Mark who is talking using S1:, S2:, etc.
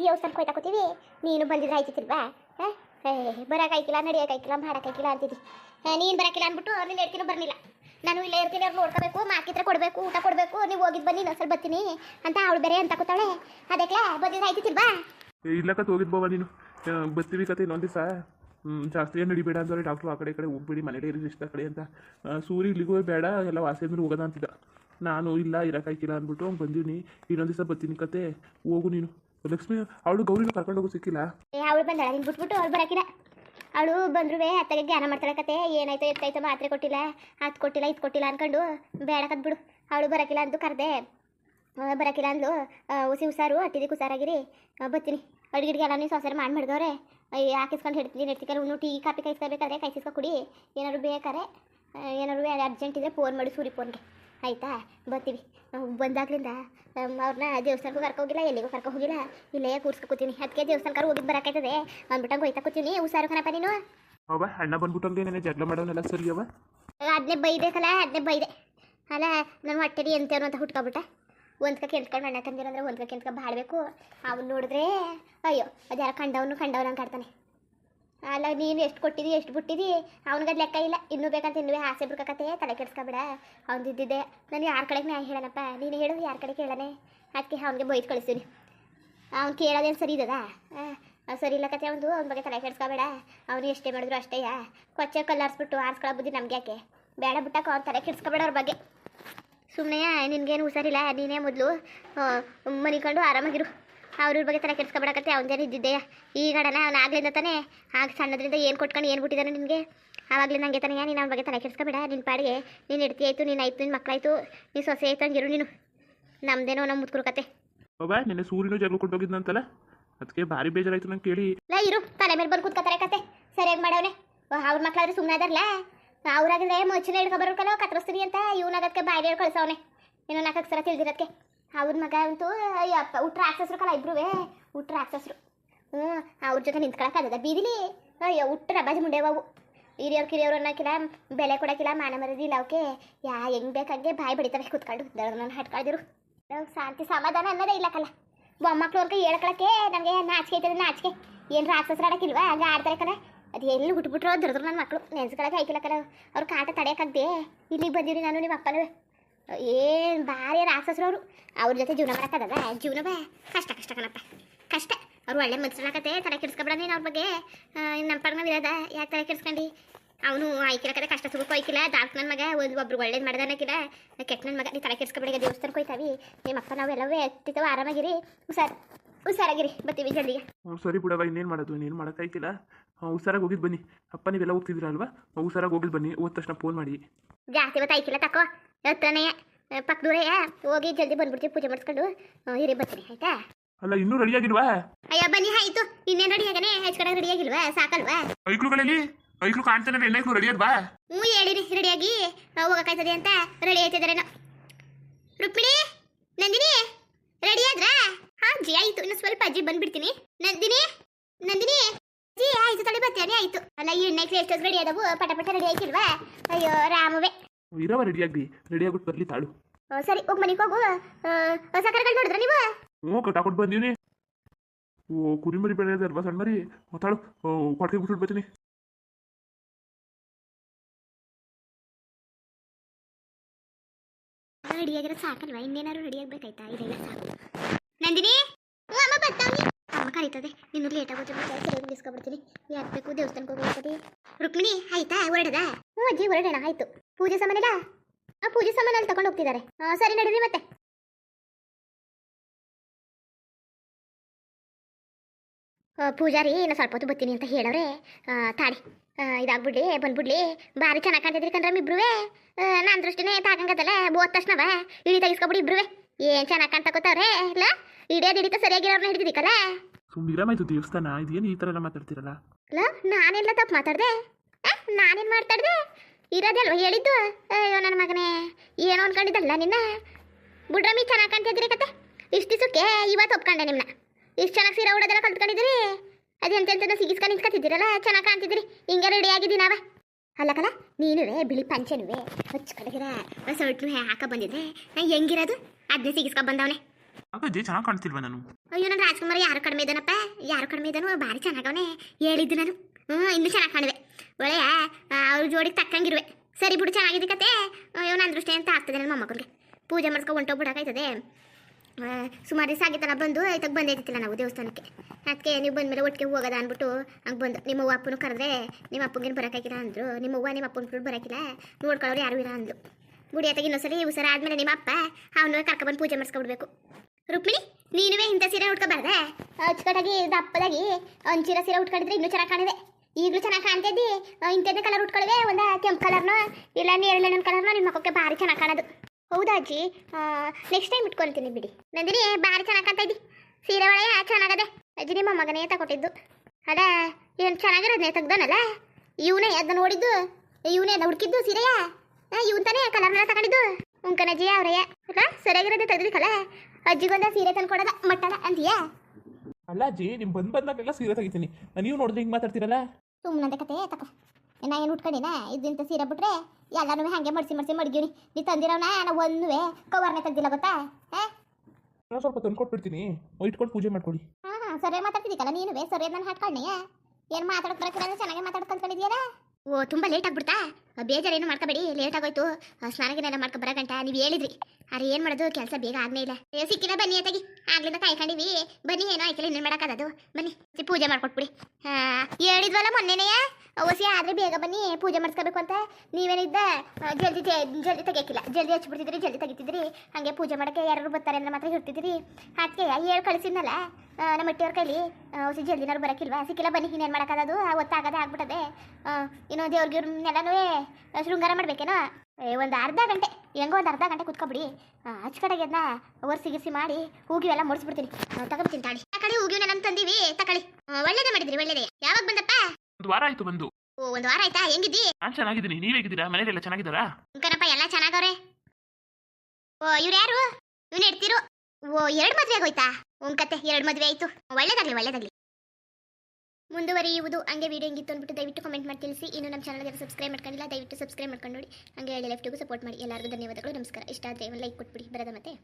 S1: ದೇವಸ್ಥಾನಕ್ಕೆ ಹೋಯ್ತಾ ಕೂತೀವಿ. ನೀನು ಬಂದಿದ್ರೆ ಆಯ್ತಿಲ್ವಾ ಬರೋಕಾಯ್ಕಿಲ್ಲ ನಡೆಯೋಕಾಯ್ಕಿಲ್ಲ ಮಾಡೋಕಾಯ್ಕಿಲ್ಲ ಅಂತಿದ್ದಿ ನೀನು ಬರಕಿಲ್ಲ ಅಂದ್ಬಿಟ್ಟು ನೀನು ಹೇಳ್ತೀನಿ ಬರಲಿಲ್ಲ. ನಾನು ಇಲ್ಲೇ ಇರ್ತೀನಿ ಅವ್ರು ನೋಡ್ಕೋಬೇಕು ಮಾಕಿತ್ರ ಕೊಡಬೇಕು ಊಟ ಕೊಡಬೇಕು ನೀವು ಹೋಗಿದ್ ಬನ್ನಿ ಇನ್ನೊಂದ್ಸಲ ಬರ್ತೀನಿ ಅಂತ ಅವಳು ಬೇರೆ ಅಂತ ಕೂತಾಳೆ. ಅದಕ್ಕೆ ಬಂದಿದ್ರೆ ಆಯ್ತಿಲ್ವಾ
S2: ಏ, ಇಲ್ಲ ಕತ್ ಹೋಗಿದ್ ಬಾವ ನೀನು. ಬರ್ತೀವಿ ಕತೆ ಇನ್ನೊಂದು ದಿವಸ. ಜಾಸ್ತಿ ಏನು ನಡಿಬೇಡ ಅಂತ ಡಾಕ್ಟ್ರು ಆ ಕಡೆ ಈ ಕಡೆ ಹೋಗ್ಬಿಡಿ ಮನೆ ಇರಿ ಇಷ್ಟ ಕಡೆ ಅಂತ. ಸೂರಿ ಇಲ್ಲಿಗೂ ಬೇಡ ಎಲ್ಲ ವಾಸಿ ಅಂದ್ರೆ ಹೋಗೋದ ಅಂತಿದ್ದ. ನಾನು ಇಲ್ಲ ಇರೋಕ್ಕಾಯ್ಕಿಲ್ಲ ಅಂದ್ಬಿಟ್ಟು ಬಂದೀನಿ ಇನ್ನೊಂದು ದಿವಸ ಬರ್ತೀನಿ ಕತೆ. ಹೋಗು ನೀನು. ಲಕ್ಷ್ಮಿ, ಅವಳು ಗೌರಿನ ಕರ್ಕೊಂಡು ಹೋಗು ಸಿಕ್ಕಿಲ್ಲ?
S1: ಏ, ಅವಳು ಬಂದಳ, ನೀನು ಬಿಟ್ಬಿಟ್ಟು ಅವಳು ಬರಕಿಲ್ಲ ಅವಳು ಬಂದ್ರು ಅತ್ತಗೆ ಜ್ಞಾನ ಮಾಡ್ತಾಳೆ ಕತೆ. ಏನಾಯ್ತೋ, ಎತ್ತಾಯ್ತೋ, ಮಾತ್ರೆ ಕೊಟ್ಟಿಲ್ಲ ಅದು ಕೊಟ್ಟಿಲ್ಲ ಇದು ಕೊಟ್ಟಿಲ್ಲ ಅನ್ಕೊಂಡು ಬೇಡ ಕದ್ ಬಿಡು. ಅವಳು ಬರಕಿಲ್ಲ ಅಂದು ಕರೆದೆ. ಬರಕಿಲ್ಲ ಅಂದ್ಲು ಹುಸಿ ಹುಷಾರು ಅಟ್ಟಿದಿ ಹುಷಾರಾಗಿರಿ ಬತ್ತೀನಿ ಅಡುಗೆ ಎಲ್ಲ ನೀವು ಸೊಸರು ಮಾಡಿ ಮಾಡಿದವ್ರೆ. ಹಾಕಿಸ್ಕೊಂಡು ಹಿಡ್ತೀನಿ ನೆಡ್ತಿಕಲ್ಲ ಉಣ್ಣು, ಟೀ, ಕಾಫಿ ಕಾಯಿಸ್ಕೋಬೇಕಾದ್ರೆ ಕಾಯಿಸ್ಕೊ ಕುಡಿ. ಏನಾದ್ರು ಬೇಕಾರೆ ಏನಾದ್ರು ಅರ್ಜೆಂಟ್ ಇದ್ರೆ ಫೋನ್ ಮಾಡಿ ಸೂರಿ ಫೋನ್ಗೆ ಆಯಿತಾ? ಬರ್ತೀವಿ. ಬಂದಾಗ್ಲಿಂದ ಅವ್ರನ್ನ ದೇವಸ್ಥಾನಕ್ಕೂ ಕರ್ಕೊ ಹೋಗಿಲ್ಲ ಎಲ್ಲಿಗೂ ಕರ್ಕೊ ಹೋಗಿಲ್ಲ ಇಲ್ಲೇ ಕೂರ್ಸ್ಕೊ ಕೂತೀನಿ. ಅದಕ್ಕೆ ದೇವಸ್ಥಾನಕ್ಕೆ ಹೋಗಿದ್ದು ಬರೋಕಾಯ್ತದೆ ಅಂದ್ಬಿಟ್ಟಂಗೆ ಹೋಯ್ತಾ ಕೂತೀನಿ. ಹುಷಾರು ಕಣಪ್ಪ ನೀನು?
S2: ಅವ ಅಣ್ಣ ಬಂದ್ಬಿಟ್ಟಂಗೆ ನೆನೆ ಜಗಳ ಮಾಡೋನೆಲ್ಲ ಸರಿ ಅವ
S1: ಅದನ್ನೇ ಬೈಬೇಕಲ್ಲ ಅದನ್ನೇ ಬೈದೆ. ಅಲ್ಲ ನಾನು ಹೊಟ್ಟೆಲಿ ಎಂತೇನು ಅಂತ ಹುಟ್ಕೊಬಿಟ್ಟೆ. ಒಂದ್ಕ ಕೆಂತ್ಕೊಂಡು ಅಣ್ಣ ತಂದಿರಂದ್ರೆ ಒಂದ್ಕ ಕೆಂತ್ಕ ಬಾಳ್ಬೇಕು. ಅವ್ನು ನೋಡಿದ್ರೆ ಅಯ್ಯೋ ಅದ್ಯಾರ ಕಂಡವನು ಕಂಡವನಂಗೆ ಕಾಡ್ತಾನೆ ಅಲ್ಲ, ನೀನು ಎಷ್ಟು ಕೊಟ್ಟಿದಿ, ಎಷ್ಟು ಬಿಟ್ಟಿದಿ? ಅವ್ನಿಗದು ಲೆಕ್ಕ ಇಲ್ಲ. ಇನ್ನೂ ಬೇಕಂತ ಇನ್ನೂ ಆಸೆ ಬಿಡ್ಕತ್ತೆ ತಲೆ ಕೆಡ್ಸ್ಕೊಬೇಡ ಅವ್ನು ಇದ್ದಿದ್ದೆ. ನಾನು ಯಾರ ಕಡೆಗೆ ನಾ ಹೇಳನಪ್ಪ? ನೀನು ಹೇಳು, ಯಾರ ಕಡೆ ಕೇಳನೆ? ಅದಕ್ಕೆ ಅವ್ನಿಗೆ ಬೈದು ಕಳಿಸ್ತೀನಿ. ಅವ್ನು ಕೇಳೋದೇನು ಸರಿ ಇದದ? ಸರಿ ಇಲ್ಲ ಕತೆ ಅವನು ಅವ್ನ ಬಗ್ಗೆ ತಲೆ ಕೆಡ್ಸ್ಕೊಬೇಡ ಅವನು ಎಷ್ಟೇ ಮಾಡಿದ್ರು ಅಷ್ಟೇ ಕೊಚ್ಚೆ ಕಲ್ಲಾರಿಸ್ಬಿಟ್ಟು ಆರಿಸ್ಕೊಳ್ಳೋ ಬುದ್ಧಿ ನಮಗೆ ಯಾಕೆ? ಬೇಡ ಬಿಟ್ಟಕ್ಕೆ ಅವ್ನು ತಲೆ ಕೆಡ್ಸ್ಕೊಬೇಡ ಅವ್ರ ಬಗ್ಗೆ. ಸುಮ್ಮನೆ ನಿನಗೇನು ಹುಷಾರಿಲ್ಲ? ನೀನೇ ಮೊದಲು ಮನಿಕೊಂಡು ಆರಾಮಾಗಿರು. ಅವ್ರ ಬಗ್ಗೆ ತಲೆ ಕೆಡ್ಸ್ಕೊಬೇಡಕತ್ತೆ ಅವನದೇನು ಇದ್ದಿದ್ದೆ. ಈಗ ಅಡನ ಅವ್ನು ಆಗ್ಲಿಂದ ತಾನೇ ಆಗ ಸಣ್ಣದ್ರಿಂದ ಏನು ಕೊಟ್ಕೊಂಡು ಏನು ಬಿಟ್ಟಿದ್ದಾನೆ ನಿನಗೆ? ಆವಾಗಲಿಂದ ಹಂಗೆ ತಾನೇ ನೀನು ಅವ್ನ ಬಗ್ಗೆ ತಲೆ ಕೆಡ್ಸ್ಕೊಬೇಡ? ನಿನ್ನ ಪಾಡಿಗೆ ನೀನು ಹೆಡ್ತಿ ಆಯಿತು ನೀನು ಆಯ್ತು ನಿನ್ನ ಮಕ್ಕಳಾಯ್ತು ನೀನು ಸೊಸೆ ಆಯ್ತು ಹಂಗಿರು ನೀನು. ನಮ್ದೇನೋ ನಮ್ಮ ಮುತ್ಕರು ಕತೆ.
S2: ಅವ ನಿನ್ನೆ ಸೂರ್ಯನೂ ಜಗಳ ಕೊಟ್ಟೋಗಿದ್ನಂತಲ್ಲ ಅದಕ್ಕೆ ಭಾರಿ ಬೇಜಾರಾಯ್ತು ನಂಗೆ ಕೇಳಿ.
S1: ಲಾ ಇರು ತಲೆ ಮೇಲೆ ಬಂದು ಕೂತ್ಕೊತಾರೆ ಕತೆ. ಸರಿಯಾಗಿ ಮಾಡವನೆ. ಅವ್ರ ಮಕ್ಳಾದ್ರೆ ಸುಮ್ಮನೆ ಅದಾರಲ್ಲ ಅವ್ರಾಗಿದ್ರೆ ಮಚ್ಚಿನ ಹಿಡ್ಕೊಬರ್ಬೇಕಲ್ಲ ಕತ್ರಿಸ್ತೀನಿ ಅಂತ. ಇವನಾಗದಕ್ಕೆ ಬಾಯಿ ಹೇಳಿ ಕಳ್ಸವನೆ. ಏನೋ ನಾಲ್ಕು ಸಲ ತಿಳಿದಿರೋದಕ್ಕೆ ಅವ್ರ ಮಗ, ಅಂತೂ ಅಯ್ಯಪ್ಪ ಉಟ್ರ ಆಕ್ಸಸ್ರು ಕಲ ಇಬ್ರುವೆ ಉಟ್ರ ಆಕ್ಸಸ್ರು ಹ್ಞೂ ಅವ್ರ ಜೊತೆ ನಿಂತ್ಕೊಳಕ್ಕಾಗದ ಬೀದಿಲಿ. ಅಯ್ಯೋ ಉಟ್ಟ ಬಾಜಿ ಮುಂಡೆವು ಹಿರಿಯವ್ರು ಕಿರಿಯವ್ರು ಅನ್ನೋಕಿಲ್ಲ, ಬೆಲೆ ಕೊಡೋಕಿಲ್ಲ, ಮಾನ ಮರದಿಲ್ಲ ಅವಕ್ಕೆ ಯಾ, ಹೆಂಗ್ ಬೇಕಾಗೆ ಬಾಯಿ ಬಡಿತವೆ, ಕೂತ್ಕೊಂಡು ದಳನ ಹಟ್ಕೊಳ್ದಿರು ಶಾಂತಿ ಸಮಾಧಾನ ಅನ್ನೋದೇ ಇಲ್ಲ ಕಲ್ಲ ಮೊಮ್ಮಕ್ಳು ಅವ್ರಿಗೆ ಹೇಳ್ಕೊಳಕ್ಕೆ ನಮಗೆ ನಾಚಿಕೆ ಐತದ, ನಾಚಿಕೆ. ಏನು ರಾಕ್ಷಸರು ಆಡಕ್ಕಿಲ್ವಾ ಹಂಗೆ ಆಡ್ತಾರೆ ಕಲ ಅದು ಎಲ್ಲಿ ಹುಟ್ಬಿಟ್ರು ದುರ್ದ್ರು ನನ್ನ ಮಕ್ಕಳು ನೆನ್ಸ್ಕೊಳಕ್ಕೆ ಆಯ್ಕಿಲ್ಲ ಕಲ ಅವ್ರ ಕಾಟ ತಡೆಯೋಕ್ಕಾಗ್ದೆ ಇಲ್ಲಿಗೆ ಬಂದಿರಿ ನಾನು ನಿಮ್ಮ ಅಪ್ಪನೂ. ಏನು ಭಾರಿ ರಾಕ್ಷಸರವರು ಅವರು. ಜೊತೆ ಜೀವನ ಮಾಡೋಕ್ಕದ ಜೀವನ ಬ ಕಷ್ಟ ಕಷ್ಟ ಕಣಪ್ಪ. ಕಷ್ಟ. ಅವ್ರು ಒಳ್ಳೆ ಮನ್ಸರಾಕತ್ತೆ ತಲೆ ಕೆಡ್ಸ್ಕೊಬೇಡ ಅವ್ರ ಬಗ್ಗೆ. ನಮ್ಮ ಪರ್ನ ಇರೋದ ಯಾಕೆ ತಲೆ ಕೆಡ್ಸ್ಕೊಂಡು? ಅವನು ಆಯ್ಕಿಲ್ಲ ಕಡೆ ಕಷ್ಟ ಸುಖಕ್ಕೂ ಆಯ್ಕಿಲ್ಲ ದಾಕ್ ನನ್ನ ಮಗ ಒಂದು ಒಬ್ರು ಒಳ್ಳೇದು ಮಾಡ್ದಾನಕ್ಕಿಲ್ಲ ಕೆಟ್ಟ ನನ್ನ ಮಗ, ನೀ ತಲೆ ಕೆಡ್ಸ್ಕೊಬೇಡ ದೇವಸ್ಥಾನಕ್ಕೆ ಹೋಯ್ತಾವಿ. ನಿಮ್ಮ ಅಪ್ಪ ನಾವೆಲ್ಲವೇ ಎತ್ತಿತ್ತವ ಆರಾಮಾಗಿರಿ. ಹುಷಾರ್ ಹುಷಾರಾಗಿರಿ ಬರ್ತೀವಿ ಜಲ್ದಿಗೆ.
S2: ಹ್ಞೂ ಸರಿ ಬಿಡವ ಇನ್ನೇನು ಮಾಡೋದು ಇನ್ನೇನು ಮಾಡೋಕ್ಕಾಯ್ತಿಲ್ಲ ಹುಷಾರಾಗಿ ಹೋಗಿದ್ದು ಬನ್ನಿ. ಅಪ್ಪ ನೀವೆಲ್ಲ ಹೋಗ್ತಿದ್ದೀರಾ ಅಲ್ವಾ? ಹುಷಾರಾಗಿ ಹೋಗಿದ್ದು ಬನ್ನಿ ಹೋದ ತಕ್ಷಣ ಫೋನ್ ಮಾಡಿ.
S1: ಜಾಸ್ತಿ ಗೊತ್ತಾಯ್ತಿಲ್ಲ ತಕೋ. ಹತ್ರನೇ ಪಕ್ಕದೂರೇ ಹೋಗಿ ಜಲ್ದಿ ಬಂದ್ಬಿಡ್ತೀವಿ ಪೂಜೆ ಮಾಡಿಸ್ಕೊಂಡು. ಇರಿ ಬರ್ತೀನಿ ಆಯ್ತಾ?
S2: ಅಲ್ಲ ಇನ್ನೂ ರೆಡಿಯಾಗಿಲ್ವಾ
S1: ಅಯ್ಯ ಬನ್ನಿ ಆಯ್ತು. ಇನ್ನೇನು ರೆಡಿ ಆಗನೆ? ಹೆಚ್ಚು ರೆಡಿ ಆಗಿಲ್ವಾ? ಸಾಕಲ್ವಾ?
S2: ಐಕ್ಳುಗಳಲ್ಲಿ ಐಕ್ಳು ಕಾಣ್ತಾನೆ ಎಣ್ಣೈಕ್ಳು ರೆಡಿ ಅದ್ವಾ
S1: ಹ್ಞೂ ಹೇಳಿರಿ ಆಗಿ ಹೋಗಕ್ಕಾಯ್ತದೆ ಅಂತ ರೆಡಿ ಆಯ್ತಿದಾರೇನೋ. ರುಕ್ಮಿಣಿ ನಂದಿನಿ ರೆಡಿ ಆದ್ರಾ? ಹಾ ಜಿ ಆಯ್ತು. ಇನ್ನು ಸ್ವಲ್ಪ ಅಜ್ಜಿ ಬಂದ್ಬಿಡ್ತೀನಿ. ನಂದಿನಿ? ನಂದಿನಿ? ಅಜ್ಜಿ ಆಯ್ತು ತಡಿ ಬರ್ತೇನೆ. ಆಯ್ತು. ಅಲ್ಲ ಈ ಎಣ್ಣೆ ಎಷ್ಟು ರೆಡಿ ಆದವು ಪಟ ಪಟ ರೆಡಿ ಆಯ್ತಿಲ್ವಾ ಅಯ್ಯೋ ರಾಮವೇ.
S2: ಇರವ ರೆಡಿ ಆಗ್ಲಿ. ರೆಡಿ ಆಗ್ಬಿಟ್ಟು ಬರ್ಲಿ ತಾಳು.
S1: ಓ, ಸರಿ ಹೋಗ್ ಮನೆಗೆ ಹೋಗು. ಸಕ್ಕರೆಗಳು ನೋಡಿದ್ರ ನೀವು?
S2: ಹ್ಞೂ ಕಟ್ಟಾಕೊಟ್ಟು ಬಂದೀನಿ ಓ ಕುರಿ ಮರಿ ಬೆಳೆಯೋದು ಅಲ್ವಾ ಸಣ್ಣ ಮರಿ ರೆಡಿ ಕೊಟ್ಟಿಗೆ ಬಿಟ್ಬಿಟ್ಟು ಬರ್ತೀನಿ.
S1: ರೆಡಿಯಾಗಿರೋ ಸಾಕಲ್ವಾ? ಇನ್ನೇನಾದ್ರು ರೆಡಿ ಆಗ್ಬೇಕಾಯ್ತಾ? ಇದೆಲ್ಲ ಸಾಕು ನಂದಿನಿ ಹ್ಞೂ ಅಮ್ಮ ಬರ್ತಾವ್ನಿ ಅಮ್ಮ ನೀನು ಲೇಟ್ ಆಗೋದು ನಿಲ್ಸ್ಕೊಬಿಡ್ತೀನಿ ಯಾಕೆ ಬೇಕು ದೇವಸ್ಥಾನಕ್ಕೆ ಹೋಗ್ಬೇಕದಿ ರುಕ್ಮಿಣಿ, ಆಯ್ತಾ? ಹೊರಡದ? ಹ್ಞೂ ಅಜ್ಜಿ, ಹೊರಡೋಣ, ಆಯ್ತು. ಪೂಜೆ ಸಾಮಾನೆಲ್ಲ ಆ, ಪೂಜೆ ಸಾಮಾನು ಅಲ್ಲಿ ತಗೊಂಡು ಹೋಗ್ತಿದ್ದಾರೆ. ಹಾಂ ಸರಿ ನಡೀರಿ ಮತ್ತೆ. ಪೂಜಾರಿ ನಾನು ಸ್ವಲ್ಪ ಹೊತ್ತು ಬರ್ತೀನಿ ಅಂತ ಹೇಳವ್ರೆ. ತಾಡಿ. ಇದಾಗ್ಬಿಡ್ಲಿ, ಬಂದ್ಬಿಡ್ಲಿ. ಭಾರಿ ಚೆನ್ನಾಗಿ ಕಾಣ್ತಿದ್ರಿ ಕಂದ್ರಮ್ಮ ಇಬ್ರುವೆ. ನನ್ನ ದೃಷ್ಟಿನೇ ತಾಗಂಗದಲ್ಲ ಬೋದ್ ತಕ್ಷಣವ. ಇಡಿ ತೆಗಿಸ್ಕೊಬಿಡಿ ಇಬ್ರುವೆ. ಏನ್ ಚೆನ್ನಾಗಿ ಕಾಣ್ತಾ ಕೂತವ್ರೆ ಇಲ್ಲ ಹಿಡಿಯೋದು ಹಿಡಿತ ಸರಿಯಾಗಿರೋರ್ನ ಹಿಡಿದಿಕ್ಕಲ್ಲ
S2: ಇದು ದೇವಸ್ಥಾನ ಇದೇನು ಈ ಥರ ಎಲ್ಲ ಮಾತಾಡ್ತೀರಲ್ಲ?
S1: ಅಲ್ಲ, ನಾನೆಲ್ಲ ತಪ್ಪು ಮಾತಾಡ್ದೆ? ನಾನೇನು ಮಾತಾಡ್ದೆ? ಇರೋದಲ್ವ ಹೇಳಿದ್ದು? ಅಯ್ಯೋ, ನನ್ನ ಮಗನೇ, ಏನೋ ಅನ್ಕೊಂಡಿದ್ದಲ್ಲ ನಿನ್ನ? ಬುಡ್ರಮ್ಮಿ ಚೆನ್ನಾಗಿ ಕಾಣ್ತಿದ್ರಿ ಕತೆ? ಇಷ್ಟು ದಿವಸಕ್ಕೆ ಇವತ್ತು ಒಪ್ಕೊಂಡೆ ನಿಮ್ಮನ್ನ ಇಷ್ಟು ಚೆನ್ನಾಗಿ ಸೀರೆ ಉಡೋದೆಲ್ಲ ಕಲ್ತ್ಕೊಂಡಿದ್ರಿ ಅದೆಂತೆಂತ ಸಿಗಿಸ್ಕೊಂಡು ನಿಂತ್ಕೊತಿದ್ದೀರಲ್ಲ, ಚೆನ್ನಾಗಿ ಕಾಣ್ತಿದ್ರಿ ಹಿಂಗೆ ರೆಡಿ ಆಗಿದ್ದೀನವ ಅಲ್ಲ ಕಲ, ನೀನುವೆ, ಬಿಳಿ ಪಂಚೆನುವೆ ಹೊಚ್ಚ ಹೊಸ ಸೊಟ್ನು ಹಾಕ ಬಂದಿದ್ರೆ ನಾ ಹೆಂಗಿರೋದು? ಅದನ್ನೇ ಸಿಗಿಸ್ಕೊ ಬಂದವನೆ.
S2: ಅಜ್ಜಿ ಚೆನ್ನಾಗಿ ಕಾಣ್ತಿಲ್ವಾ ನಾನು?
S1: ಅಯ್ಯೋ ನನ್ನ ರಾಜ್ಕುಮಾರ್ ಯಾರು ಕಡಿಮೆ ಇದ್ದಾನಪ್ಪ ಯಾರು ಕಡಿಮೆ ಇದ್ದಾನೋ ಭಾರಿ ಚೆನ್ನಾಗವನೆ ಹೇಳಿದ್ದು ನಾನು. ಹ್ಞೂ ಇನ್ನೂ ಚೆನ್ನಾಗಿ ಕಾಣುವೆ. ಒಳ್ಳೆಯ ಅವ್ರ ಜೋಡಿಗೆ ತಕ್ಕಂಗಿರುವೆ. ಸರಿ ಬಿಡು, ಚೆನ್ನಾಗಿದೆ ಕತೆ. ಅಯ್ಯೋ ನನ್ನ ದೃಷ್ಟಿ ಅಂತ ಆಗ್ತದೆ ನನ್ನ ಮೊಮ್ಮಗಳಿಗೆ ಪೂಜೆ ಮಾಡಿಸ್ಕೊ ಹೊಂಟೋಗ್ಬಿಡಕಾಯ್ತದೆ ಸುಮಾರು ದಿವಸ ಆಗಿತ್ತಲ್ಲ ಬಂದು, ಆಯ್ತಾಗ ಬಂದೈತಿಲ್ಲ ನಾವು ದೇವಸ್ಥಾನಕ್ಕೆ. ಅದಕ್ಕೆ ನೀವು ಬಂದಮೇಲೆ ಒಟ್ಟಿಗೆ ಹೋಗೋದ ಅಂದ್ಬಿಟ್ಟು ಹಂಗೆ ಬಂದು. ನಿಮ್ಮ ಅವ್ವ ಅಪ್ಪನೂ ಕರೆದ್ರೆ ನಿಮ್ಮ ಅಪ್ಪಂಗೇನು ಬರೋಕ್ಕಾಗಿಲ್ಲ ಅಂದರು. ನಿಮ್ಮ ಅವ್ವ ನಿಮ್ಮ ಅಪ್ಪನ ಕೂಡ ಬರೋಕ್ಕಿಲ್ಲ ನೋಡ್ಕೊಳ್ಳೋರು ಯಾರು ಇಲ್ಲ ಅಂದ್ಲು. ಗುಡಿ ಆತಾಗ ಇನ್ನೊಂದ್ಸರಿ ಉಸರ ಆದ್ಮೇಲೆ ನಿಮ್ಮ ಅಪ್ಪ ಅವನು ಕರ್ಕೊಬಂದು ಪೂಜೆ ಮಾಡಿಸ್ಕೊಂಡ್ಬಿಡ್ಬೇಕು ರುಕ್ಮಿಣಿ, ನೀನುವೇ ಇಂಥ ಸೀರೆ ಉಟ್ಕೊಬಾರ್ದೆ? ಅಚ್ಚುಕಟ್ಟಾಗಿ ದಪ್ಪದಾಗಿ ಒಂಚೀರ ಸೀರೆ ಉಟ್ಕೊಂಡಿದ್ರೆ ಇನ್ನೂ ಚೆನ್ನಾಗಿ ಕಾಣಿದೆ. ಈಗಲೂ ಚೆನ್ನಾಗಿ ಕಾಣ್ತಿದ್ದಿ ಇಂಥದ್ದೇ ಕಲರ್ ಉಟ್ಕೊಳ್ಳಿವೆ ಒಂದು ಕೆಂಪು ಕಲರ್ನು ಇಲ್ಲ ನೇರಳೆ ಕಲರ್ನು ನಿಮ್ಮ ಮಕ್ಕಕ್ಕೆ ಭಾರಿ ಚೆನ್ನಾಗಿ ಕಾಣೋದು. ಹೌದಾ ಅಜ್ಜಿ? ನೆಕ್ಸ್ಟ್ ಟೈಮ್ ಇಟ್ಕೊಳ್ತೀನಿ ಬಿಡಿ. ನಂದಿನಿ, ಭಾರಿ ಚೆನ್ನಾಗಿ ಕಾಣ್ತಾ ಇದ್ದಿ. ಸೀರೆ ಒಳಗೆ ಚೆನ್ನಾಗದೆ. ಅಜ್ಜಿ, ನಿಮ್ಮ ಮಗನೇ ತಗೊಟ್ಟಿದ್ದು. ಅದ ಏನು ಚೆನ್ನಾಗಿರೋದನ್ನೇ ತೆಗ್ದಾನಲ್ಲ ಇವನೇ ಅದನ್ನ ನೋಡಿದ್ದು, ಇವನೇ ಅದನ್ನ ಹುಡುಕಿದ್ದು ಸೀರೆಯ? ಇವನ್ ತಾನೇ ಕಲರ್ನ ತಗೊಂಡಿದ್ದು. ಉಂಕನಜ್ಜಿ ಅವ್ರಯ್ಯ. ಅಲ್ಲ ಸರಿಯಾಗಿರೋದೇ ತೆಗ್ದಿಕಲ್ಲ ಅಜ್ಜಿಗೊಂದ ಸೀರೆ ತಂದ್ಕೊಡದ ಮಟ್ಟದ ಅಂತೀಯಾ?
S2: ಅಲ್ಲ ಅಜ್ಜಿ ನಿಮ್ ಬಂದ್ ಬಂದಾಗೆಲ್ಲ ಸೀರೆ ತೆಗಿತೀನಿ. ನೀವು ನೋಡಿದ್ರೆ ಹಿಂಗೆ ಮಾತಾಡ್ತೀರಲ್ಲ?
S1: ಸುಮ್ಮನೆ ಕತೆ ತಕ. ನಾ ಏನು ಉಟ್ಕೊಂಡಿನ? ಇದಿಂತ ಸೀರೆ ಬಿಟ್ರೆ ಎಲ್ಲಾನು ಹಂಗೆ ಮಡ್ಸಿ ಮಡ್ಸಿ ಮಡ್ಗಿವ್ನಿ. ನೀ ತಂದಿರೋನ ನಾ ಒಂದುವೆ ಕವರ್ನ ತೆಗ್ದಿಲ್ಲ ಗೊತ್ತಾ? ಹಾ?
S2: ನಾನು ಸ್ವಲ್ಪ ತಂದು ಕೊಟ್ಬಿಡ್ತೀನಿ. ಇಟ್ಕೊಂಡು ಪೂಜೆ ಮಾಡ್ಕೊಳ್ಳಿ.
S1: ಹಾ ಹಾಂ ಸರಿಯಾಗಿ ಮಾತಾಡ್ತಿದ್ದೀಕಲ್ಲ ನೀನುವೆ? ಸರಿ ನಾನು ಹಾಟ್ಕೊಂಡಿ ಏನು ಮಾತಾಡಕ್ ಬರಕಿಲ್ಲ ಚೆನ್ನಾಗಿ ಮಾತಾಡ್ಕೊಂಡ್ಕೊಂಡಿದ್ಯಲ್ಲ ಓ, ತುಂಬ ಲೇಟ್ ಆಗ್ಬಿಡ್ತಾ? ಬೇಜಾರೇನು ಮಾಡ್ಕೋಬೇಡಿ ಲೇಟ್ ಆಗೋಯ್ತು. ಸ್ನಾನ ಸ್ನಾನಗಿನೆಲ್ಲ ಮಾಡ್ಕೊ ಬರಗಂಟ ನೀವು ಹೇಳಿದ್ರಿ. ಅರೆ, ಏನು ಮಾಡೋದು? ಕೆಲಸ ಬೇಗ ಆಗ್ನೇ ಇಲ್ಲ. ಅಯ್ಯೋ ಸಿಕ್ಕಿಲ್ಲ ಬನ್ನಿ ಅತ್ತಾಗಿ. ಆಗ್ಲಿಂದ ಕಾಯ್ಕೊಂಡಿವಿ. ಬನ್ನಿ, ಏನೋ ಆಯ್ಕಲ್ಲ ಇನ್ನೇನು ಮಾಡೋಕ್ಕಾಗದು. ಬನ್ನಿ ಪೂಜೆ ಮಾಡ್ಕೊಟ್ಬಿಡಿ. ಹಾಂ ಹೇಳಿದ್ವಲ್ಲ ಮೊನ್ನೆನೆಯ? ಅವಶ್ಯ ಆದರೆ ಬೇಗ ಬನ್ನಿ, ಪೂಜೆ ಮಾಡಿಸ್ಕೋಬೇಕು ಅಂತ. ನೀವೇನಿದ್ದ ಜಲ್ದಿ ಜಲ್ದಿ ತೆಗಿಯಕ್ಕಿಲ್ಲ. ಜಲ್ದಿ ಹಚ್ಬಿಡ್ತಿದ್ರಿ, ಜಲ್ದಿ ತೆಗಿತಿದ್ರಿ. ಹಾಗೆ ಪೂಜೆ ಮಾಡೋಕ್ಕೆ ಯಾರು ಬರ್ತಾರೆ ಅಂದ್ರೆ ಮಾತ್ರ ಇರ್ತಿದ್ರಿ ಅದಕ್ಕೆ ಹೇಳಿ ಕಳಿಸಿದ್ನಲ್ಲ ನಮ್ಮ ಅಟ್ಟಿಯವ್ರ ಕೈಲಿ. ಹೊಸಿ ಜಲ್ದಿನಾರು ಬರೋಕ್ಕಿಲ್ವಾ? ಸಿಕ್ಕಿಲ್ಲ, ಬನ್ನಿ, ಇನ್ನೇನು ಮಾಡೋಕ್ಕಾಗದು. ಒತ್ತಾಗದೆ ಆಗ್ಬಿಟ್ಟದೆ. ಇನ್ನು ದೇವ್ರಿಗೆಲ್ಲನೂ ಶೃಂಗಾರ ಮಾಡ್ಬೇಕೇನೋ? ಒಂದು ಅರ್ಧ ಗಂಟೆ, ಹೆಂಗೋ ಒಂದು ಅರ್ಧ ಗಂಟೆ ಕುತ್ಕೊಬಿಡಿ. ಅಚ್ಚಕಡೆಗೆ ಅದನ್ನ ಒರ್ಸಿ ಗಿರ್ಸಿ ಮಾಡಿ, ಹೂಗಿವೆಲ್ಲ ಮುಡಿಸ್ಬಿಡ್ತೀನಿ ತಗೊಂಡ್ಬಿಡ್ತೀನಿ ತಾಳಿ. ಆ ಕಡೆ ನಮ್ಮ ತಂದೀವಿ ತಕೊಳ್ಳಿ ಒಳ್ಳೇದೇ ಮಾಡಿದ್ರಿ, ಒಳ್ಳೇದೇ. ಯಾವಾಗ ಬಂದಪ್ಪ?
S2: ಒಂದು ವಾರ ಆಯ್ತು ಬಂದು.
S1: ಓ ಒಂದು ವಾರ ಆಯ್ತಾ? ಹೆಂಗಿದ್ದಿ?
S2: ನಾನು ಚೆನ್ನಾಗಿದ್ದೀನಿ. ನೀವ್ ಹೇಗಿದ್ದೀರಾ? ಮನೇಲೆಲ್ಲ ಚೆನ್ನಾಗಿದ್ದಾರಾ?
S1: ಕಣಪ್ಪ ಎಲ್ಲ ಚೆನ್ನಾಗವ್ರೆ. ಓ ಇವ್ರು ಯಾರು? ಇವ್ನು ಇಡ್ತಿರು ಓ ಎರಡು ಮದ್ವೆ ಆಗೋಯ್ತಾ? ಓಂ ಕತೆ ಎರಡು ಮದ್ವೆ ಆಯ್ತು. ಒಳ್ಳೇದಾಗ್ಲಿ ಒಳ್ಳೇದಾಗ್ಲಿ. ಮುಂದುವರಿಯುವುದು ಹಂಗೆ ವಿಡಿಯೋ ಹೆಂಗಿತ್ತು ಅಂದ್ಬಿಟ್ಟು ದಯವಿಟ್ಟು ಕಮೆಂಟ್ ಮಾಡಿ ತಿಳಿಸಿ. ಇನ್ನು ನಮ್ಮ ಚಾನಲ್ಗೆ ಸಬ್ಸ್ಕ್ರೈಬ್ ಮಾಡ್ಕೊಂಡಿಲ್ಲ ದಯವಿಟ್ಟು ಸಬ್ಸ್ಕ್ರೈಬ್ ಮಾಡ್ಕೊಂಡು ನೋಡಿ. ಹಂಗೆ ಲೆಫ್ಟಿಗೂ ಸಪೋರ್ಟ್ ಮಾಡಿ. ಎಲ್ಲರಿಗೂ ಧನ್ಯವಾದಗಳು ನಮಸ್ಕಾರ. ಇಷ್ಟ ಆದರೆ ಲೈಕ್ ಕೊಟ್ಬಿಡಿ. ಬರದ ಮತ್ತೆ.